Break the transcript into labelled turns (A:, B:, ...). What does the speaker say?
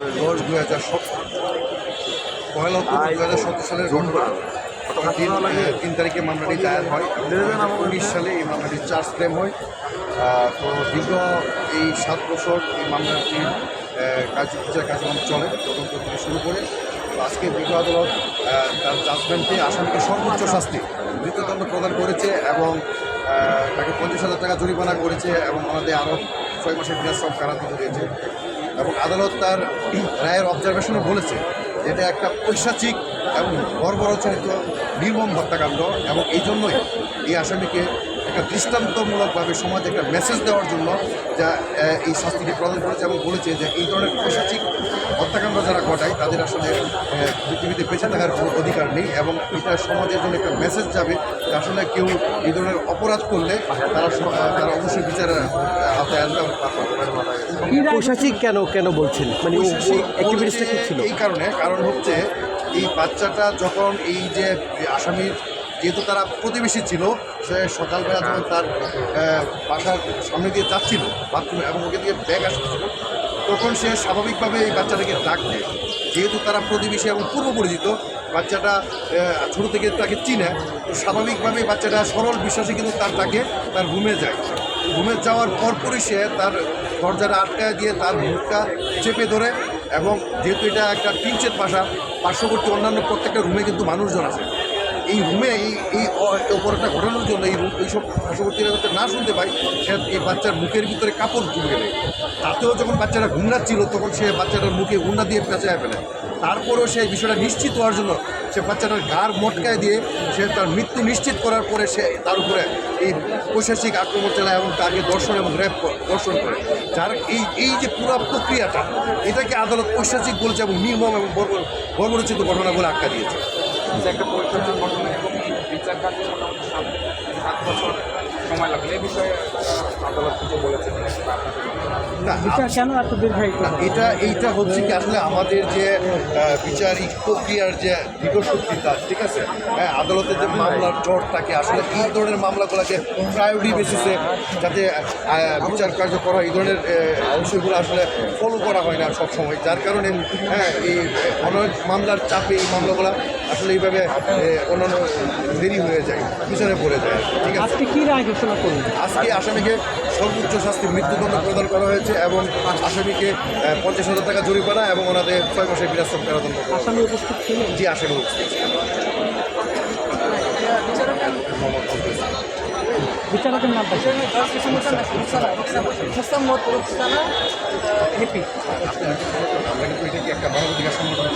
A: দুই হাজার সতেরো পয়লা অক্টোবর দু হাজার সতেরো সালের তিন তিন তারিখে মামলাটি দায়ের হয় উনিশ সালে এই মামলাটি চার্জ ক্লেম হয়। তো দীর্ঘ এই সাত বছর এই মামলাটি আহ, কার্য বিচার কার্যক্রম চলে তদন্ত থেকে শুরু করে। আজকে বিজ্ঞ আদালত তার জাজমেন্টে আসামিকে সর্বোচ্চ শাস্তি মৃত্যুদণ্ড প্রদান করেছে এবং তাকে পঞ্চাশ হাজার টাকা জরিমানা করেছে এবং আমাদের আরও ছয় মাসের বিনাশ্রম কারাদণ্ড দিয়েছে। এবং আদালত তার রায়ের অবজারভেশনও বলেছে এটা একটা পৈশাচিক এবং বর্বরচরিত নির্মম হত্যাকাণ্ড এবং এই জন্যই এই আসামিকে একটা দৃষ্টান্তমূলকভাবে সমাজে একটা মেসেজ দেওয়ার জন্য যা এই শাস্তিটি প্রদান করেছে এবং বলেছে যে এই ধরনের পৈশাচিক হত্যাকাণ্ড যারা ঘটায় তাদের আসলে পৃথিবীতে বেঁচে থাকার কোনো অধিকার নেই এবং এটা সমাজের জন্য একটা মেসেজ যাবে যে আসলে কেউ এই ধরনের অপরাধ করলে তারা তারা অবশ্যই বিচারের আওতায় আসবে এবং তার
B: কেন কেন বলছেন? মানে
A: এই কারণে কারণ হচ্ছে এই বাচ্চাটা যখন এই যে আসামির যেহেতু তারা প্রতিবেশী ছিল, সে সকালবেলা যখন তার বাসার সামনে দিয়ে যাচ্ছিল বাথরুমে এবং ওকে দিয়ে ব্যাগ আসছিল তখন সে স্বাভাবিকভাবে এই বাচ্চাটাকে ডাক দেয়। যেহেতু তারা প্রতিবেশী এবং পূর্ব পরিচিত বাচ্চাটা ছোটো থেকে তাকে চিনে, তো স্বাভাবিকভাবেই বাচ্চাটা সরল বিশ্বাসে কিন্তু তার, তাকে তার রুমে যায়। রুমে যাওয়ার পরপরই সে তার দরজাটা আটকায় দিয়ে তার মুখটা চেপে ধরে এবং যেহেতু এটা একটা টিনচের বাসা, পার্শ্ববর্তী অন্যান্য প্রত্যেকটা রুমে কিন্তু মানুষজন আছে এই রুমে এই এই অপরাধটা ঘটানোর জন্য এই রুম এইসব পার্শ্ববর্তীরা যাতে না শুনতে পায় সে এই বাচ্চার মুখের ভিতরে কাপড় ঢুকে দেয়। তাতেও যখন বাচ্চাটা ঘুমড়াচ্ছিল, তখন সে বাচ্চাটার মুখে উন্না দিয়ে পেঁচায় ফেলে। তারপরেও সে বিষয়টা নিশ্চিত হওয়ার জন্য সে বাচ্চাটার গার মটকায় দিয়ে সে তার মৃত্যু নিশ্চিত করার পরে সে তার উপরে এই পৈশাচিক আক্রমণ চালায় এবং তাকে দর্শন এবং র্যাপ দর্শন করে। যার এই এই যে পুরো প্রক্রিয়াটা, এটাকে আদালত পৈশাচিক বলেছে এবং নির্মম এবং বর্বর বর্বরচিত ঘটনা বলে আখ্যা দিয়েছে।
C: যে একটা পরিচর্যার ঘটনা এবং বিচার কার্য মোটামুটি সাত সাত বছর সময় লাগবে এই বিষয়ে আদালত কিছু বলেছে কিনা
B: এত দীর্ঘায়িত?
A: না, এটা এইটা হচ্ছে কি আসলে আমাদের যে বিচারিক প্রক্রিয়ার যে দৃঢ়শক্তিতা ঠিক আছে? হ্যাঁ আদালতে যে মামলার জট থাকে আসলে এই ধরনের মামলাগুলোকে প্রায়োরিটি বেসিসে যাতে বিচার কার্য করা হয়, এই ধরনের বিষয়গুলো আসলে ফলো করা হয় না সব সময় যার কারণে হ্যাঁ এই অনেক মামলার চাপে এই মামলাগুলো আসলে এইভাবে অন্যান্য দেরি হয়ে যায় পিছনে পড়ে যায় ঠিক আছে?
B: আজকে কি রায় ঘোষণা করলেন?
A: আজকে আসামিকে সর্বোচ্চ শাস্তি মৃত্যুদণ্ড প্রদান করা হয়েছে এবং আসামিকে পঞ্চাশ হাজার টাকা জরিমানা এবং ওনাদের ছয় মাসের বিরাশ্রম কারাদণ্ড করা
B: আসামি উপস্থিত ছিলেন?
A: জি আসামি উপস্থিত ছিলেন।
B: বিচারকের
D: রুকসানা হেপি
A: আমরা কিন্তু এটাকে একটা মানবাধিকার সংগঠন